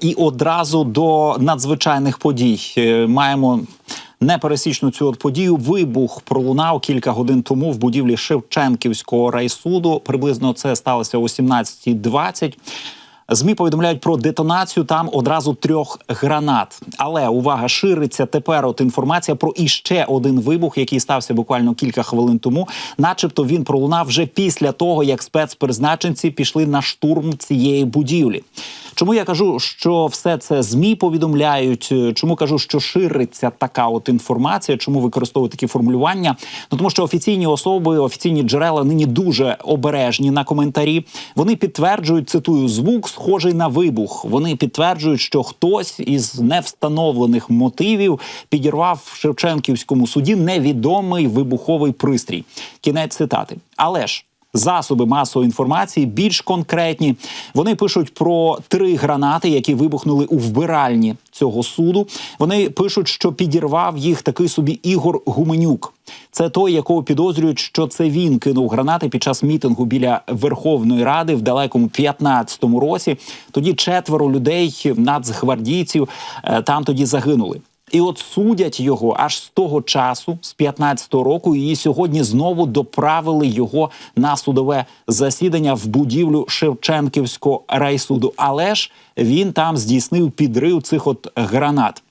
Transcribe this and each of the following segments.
І одразу до надзвичайних подій Е, маємо непересічну цю от подію. Вибух пролунав кілька годин тому в будівлі Шевченківського райсуду. Приблизно це сталося о 17.20. ЗМІ повідомляють про детонацію там одразу трьох гранат. Але увага шириться тепер. От інформація про іще один вибух, який стався буквально кілька хвилин тому, начебто він пролунав вже після того, як спецпризначенці пішли на штурм цієї будівлі. Чому я кажу, що все це змі повідомляють? Чому кажу, що шириться така от інформація? Чому використовують такі формулювання? Ну тому що офіційні особи, офіційні джерела нині дуже обережні на коментарі. Вони підтверджують, цитую, звук схожий на вибух. Вони підтверджують, що хтось із невстановлених мотивів підірвав в Шевченківському суді невідомий вибуховий пристрій. Кінець цитати. Але ж. Засоби масової інформації більш конкретні. Вони пишуть про три гранати, які вибухнули у вбиральні цього суду. Вони пишуть, що підірвав їх такий собі Ігор Гуменюк. Це той, якого підозрюють, що це він кинув гранати під час мітингу біля Верховної Ради в далекому 15-му році. Тоді четверо людей, нацгвардійців, е, там тоді загинули. І от судять його аж з того часу, з 15-го року, і сьогодні знову доправили його на судове засідання в будівлю Шевченківського райсуду. Але ж він там здійснив підрив цих от гранат.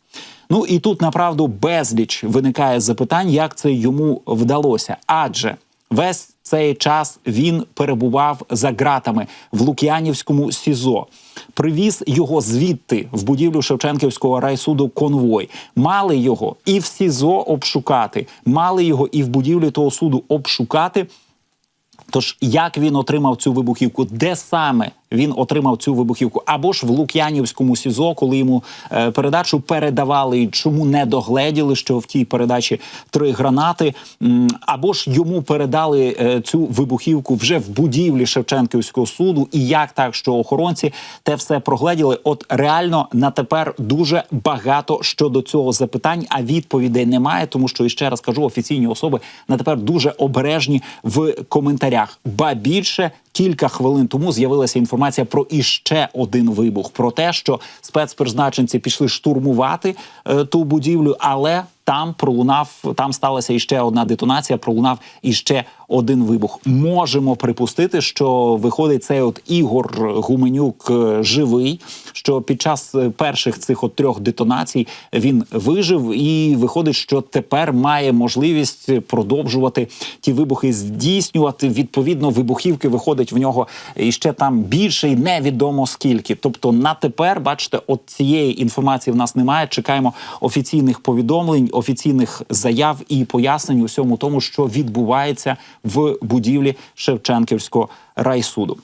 Ну і тут направду безліч виникає запитань, як це йому вдалося. Адже весь цей час він перебував за ґратами в Лук'янівському СІЗО. Привіз його звідти в будівлю Шевченківського райсуду конвой. Мали його і в СІЗО обшукати, мали його і в будівлі того суду обшукати. Тож як він отримав цю вибухівку, де саме він отримав цю вибухівку, або ж в Лук'янівському СІЗО, коли йому е, передачу передавали, і чому не догледіли, що в тій передачі три гранати, або ж йому передали е, цю вибухівку вже в будівлі Шевченківського суду, і як так, що охоронці те все прогледіли? От реально на тепер дуже багато щодо цього запитань, а відповідей немає, тому що і ще раз кажу, офіційні особи на тепер дуже обережні в коментарях. Ба більше кілька хвилин тому з'явилася інформація про іще один вибух, про те, що спецпризначенці пішли штурмувати е, ту будівлю, але там пролунав, там сталася іще одна детонація. Пролунав іще один вибух. Можемо припустити, що виходить цей от Ігор Гуменюк е, живий. Що під час е, перших цих от трьох детонацій він вижив, і виходить, що тепер має можливість продовжувати ті вибухи здійснювати. Відповідно, вибухівки виходить в нього іще там більше, і невідомо скільки. Тобто, на тепер, бачите, от цієї інформації в нас немає. Чекаємо офіційних повідомлень, офіційних заяв і пояснень усьому тому, що відбувається в будівлі Шевченківського райсуду.